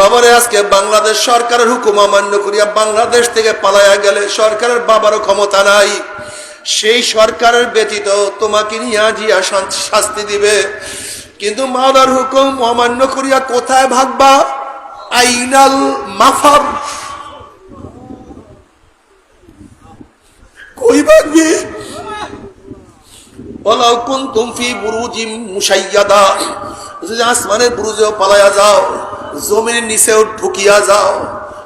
বাবারে, আজকে বাংলাদেশ সরকারের হুকুম অমান্য করিয়া বাংলাদেশ থেকে পালাইয়া গেলে সরকারের বাবারও ক্ষমতা নাই। সেই সরকারের ব্যতীত তোমাকে নিয়ে জিয়া শাস্তি দিবে। কিন্তু মাওলার হুকুম অমান্য করিয়া কোথায় ভাগবা? আইনাল মাফার। কই ভাগবি? ওলাও কুনতুম ফি বুরুজিম মুশাইয়াদা। যদি আসমানের বুরুজেও পালায়া যাও জমিনের নিচেও ঢুকিয়া যাও।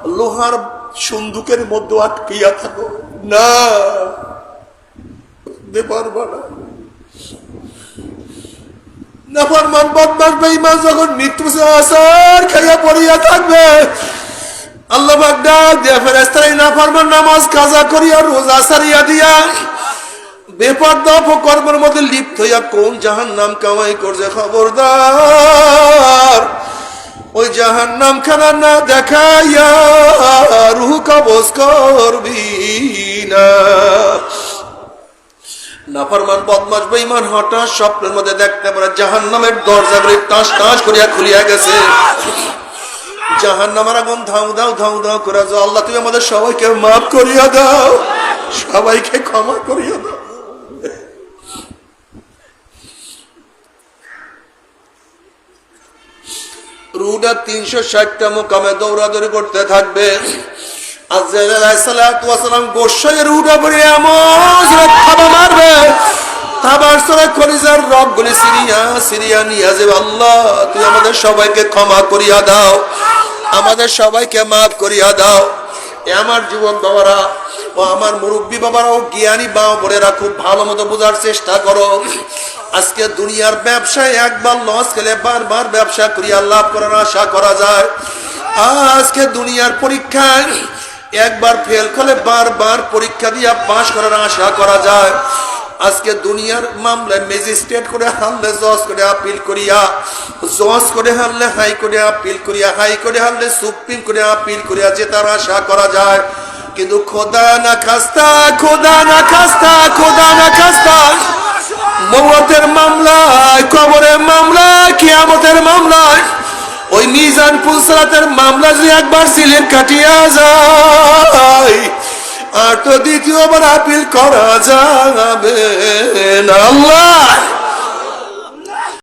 লোহার সন্দুকের মধ্যে আটকিয়া থাকো। না থাকবে। আল্লাহ নামাজ কাজা করিয়া কর্মের মধ্যে লিপ্ত হইয়া কোন জাহান নাম কামাই করছে খবরদার? ওই জাহান নাম খানা না দেখাইয়া রুহ কবজ করবি না। বদমাস হঠাৎ স্বপ্নের মধ্যে দেখতে পারে জাহান নামের দরজা করে টাস করিয়া খুলিয়া গেছে। জাহান নামার আগুন ধাউ দাও ধাউ দাও করে আল্লাহ, তুমি আমাদের সবাইকে মাফ করিয়া দাও। সবাইকে ক্ষমা করিয়া দাও। রুটা তিনশো ষাটটা মোকামে দৌড়াদৌড়ি করতে থাকবে। রুটা সিরিয়া সিরিয়া আল্লাহ তুই আমাদের সবাইকে ক্ষমা করিয়া দাও। আমাদের সবাইকে মাফ করিয়া দাও। আমার যুবক বাবারা ও আমার মুরব্বী বাবারাও জ্ঞানী বাবা বোনেরা খুব ভালো মতো বোঝার চেষ্টা করো। আজকে দুনিয়ার ব্যবসায় একবার লস খেলে বারবার ব্যবসা করিয়া লাভ করার আশা করা যায়। আজকে দুনিয়ার পরীক্ষায় একবার ফেল করলে বারবার পরীক্ষা দিয়া পাশ করার আশা করা যায়। আজকে দুনিয়ার মামলায় ম্যাজিস্ট্রেট করে হারলে জজ করে আপিল করিয়া, জজ করে হারলে হাই করে আপিল করিয়া হাই করে হারলে সুপ্রিম করে আপিল করিয়া যে জেতার আশা করা যায়। কিন্তু খোদা না খাস্তা, খোদা না খাস্তা, খোদা না খাস্তা। মৌতের মামলায়, কবরের মামলায়, কিয়ামতের মামলায়, ওই মিজান পুলসালাতের মামলা যদি একবার সিলেট কাটিয়া যায়, আর তো দ্বিতীয়বার আপিল করা যাবে না। আল্লাহ!